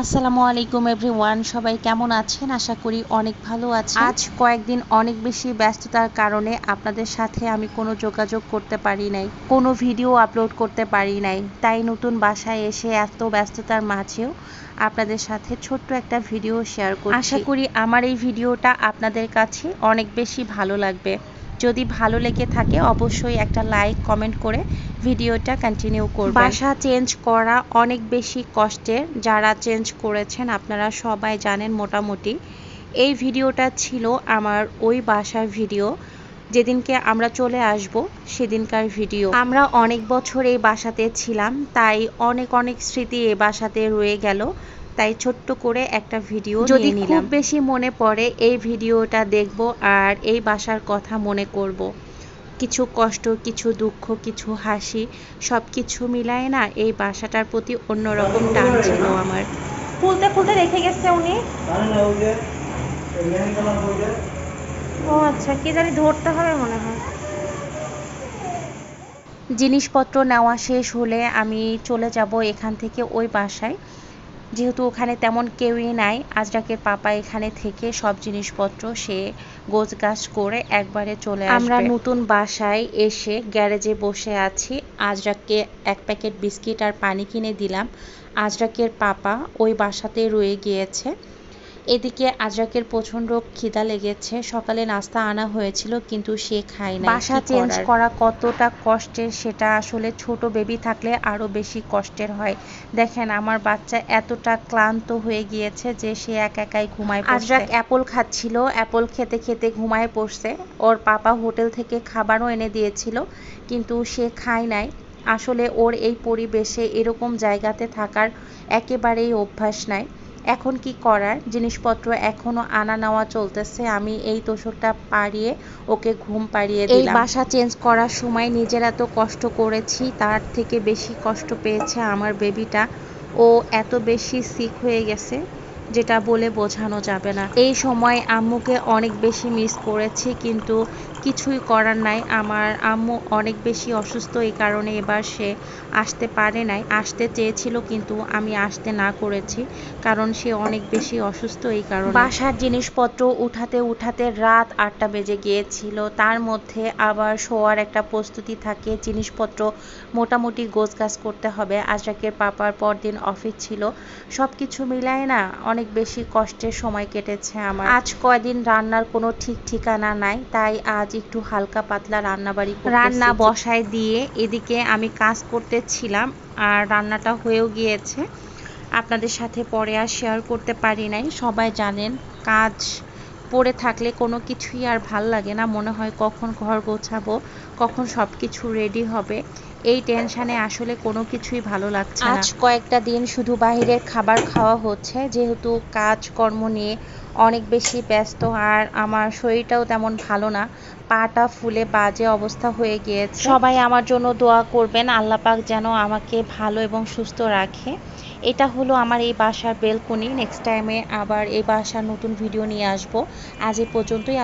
আসসালামু আলাইকুম এভরিওয়ান সবাই কেমন আছেন? আশা করি অনেক ভালো আছেন। আজ কয়েকদিন অনেক বেশি ব্যস্ততার কারণে আপনাদের সাথে আমি কোনো যোগাযোগ করতে পারি নাই কোনো ভিডিও আপলোড করতে পারি নাই। তাই নতুন বাসায় এসে এত ব্যস্ততার মাঝেও আপনাদের সাথে ছোট্ট একটা ভিডিও শেয়ার করছি। আশা করি আমার এই ভিডিওটা আপনাদের কাছে অনেক বেশি ভালো লাগবে। যদি ভালো লেগে থাকে, অবশ্যই একটা লাইক কমেন্ট করে ভিডিওটা কন্টিনিউ করবেন। বাসা চেঞ্জ করা অনেক বেশি কষ্টের। যারা চেঞ্জ করেছেন, আপনারা সবাই জানেন মোটামুটি। এই ভিডিওটা ছিল আমার ওই বাসার ভিডিও। যেদিনকে আমরা চলে আসব, সেদিনকার ভিডিও। আমরা অনেক বছর এই বাসাতে ছিলাম, তাই অনেক অনেক স্মৃতি এই বাসাতে রয়ে গেল। তাই ছোট্ট করে একটা ভিডিও যদি খুব বেশি মনে পড়ে এই ভিডিওটা দেখব আর এই বাসার কথা মনে করব। কিছু কষ্ট কিছু দুঃখ কিছু হাসি সব কিছু মিলায় না এই বাসাটার প্রতি অন্যরকম টান ছিল আমার। খুলতে খুলতে রেখে গেছে উনি। ও আচ্ছা কি জানি ধরতে হবে মনে হয়। জিনিসপত্র নেওয়া শেষ হলে আমি চলে যাব এখান থেকে ওই বাসায়। যেহেতু ওখানে তেমন কেউই নাই আজরাকের পাপা এখানে থেকে সব জিনিসপত্র সে গোছ গাছ করে একবারে চলে আসবে। আমরা নতুন বাসায় এসে গ্যারেজে বসে আছি। আজরাককে এক প্যাকেট বিস্কিট আর পানি কিনে দিলাম। আজরাকের পাপা ওই বাসাতে রয়ে গিয়েছে। এদিকে আজরাকের প্রচণ্ড খিদা লেগেছে। সকালে নাস্তা আনা হয়েছিল কিন্তু সে খায় না বাসা চেঞ্জ করা কতটা কষ্টের সেটা আসলে ছোট বেবি থাকলে আরও বেশি কষ্টের হয়। দেখেন আমার বাচ্চা এতটা ক্লান্ত হয়ে গিয়েছে যে সে এক একাই ঘুমায় আজরাক অ্যাপল খাচ্ছিল অ্যাপল খেতে খেতে ঘুমায় পড়ছে ওর পাপা হোটেল থেকে খাবারও এনে দিয়েছিল কিন্তু সে খায় নাই। আসলে ওর এই পরিবেশে এরকম জায়গাতে থাকার একেবারেই অভ্যাস নাই। এখন কি করার? জিনিসপত্র এখনও আনা নেওয়া চলতেছে। আমি এই তোষকটা পাড়িয়ে ওকে ঘুম পাড়িয়ে দিলাম। এই বাসা চেঞ্জ করার সময় নিজেরা তো কষ্ট করেছি তার থেকে বেশি কষ্ট পেয়েছে আমার বেবিটা ও এত বেশি সিক হয়ে গেছে যেটা বলে বোঝানো যাবে না। এই সময় আম্মুকে অনেক বেশি মিস করেছি কিন্তু কিছুই করার নাই। আমার আম্মু অনেক বেশি অসুস্থ, এই কারণে এবার সে আসতে পারে নাই। আসতে চেয়েছিল, কিন্তু আমি আসতে না করেছি, কারণ সে অনেক বেশি অসুস্থ, এই কারণে। বাসার জিনিসপত্র উঠাতে উঠাতে রাত আটটা বেজে গিয়েছিল। তার মধ্যে আবার শোয়ার একটা প্রস্তুতি থাকে। জিনিসপত্র মোটামুটি গোছগাছ করতে হবে। আজরাকের পাপার পরদিন অফিস ছিল। সব কিছু মিলায় না অনেক বেশি কষ্টের সময় কেটেছে আমার। আজ কয়দিন রান্নার কোনো ঠিক ঠিকানা নাই, তাই আজ একটু হালকা পাতলা রান্না বাড়ি রান্না বসায় দিয়ে এদিকে আমি কাজ করতেছিলাম আর রান্নাটা হয়েও গিয়েছে। আপনাদের সাথে পরে আর শেয়ার করতে পারি নাই। সবাই জানেন, কাজ পড়ে থাকলে কোনো কিছুই আর ভালো লাগে না। মনে হয় কখন ঘর গোছাবো, কখন সব কিছু রেডি হবে। এই টেনশানে আসলে কোনো কিছুই ভালো লাগছে না। আজ কয়েকটা দিন শুধু বাইরের খাবার খাওয়া হচ্ছে, যেহেতু কাজকর্ম নিয়ে অনেক বেশি ব্যস্ত আর আমার শরীরটাও তেমন ভালো না। পাটা ফুলে বাজে অবস্থা হয়ে গিয়েছে। সবাই আমার জন্য দোয়া করবেন, আল্লাহ পাক যেন আমাকে ভালো এবং সুস্থ রাখে। এটা হলো আমার এই বাসার বেলকনি। নেক্সট টাইমে আবার এই বাসার নতুন ভিডিও নিয়ে আসব। আজ এ পর্যন্তই।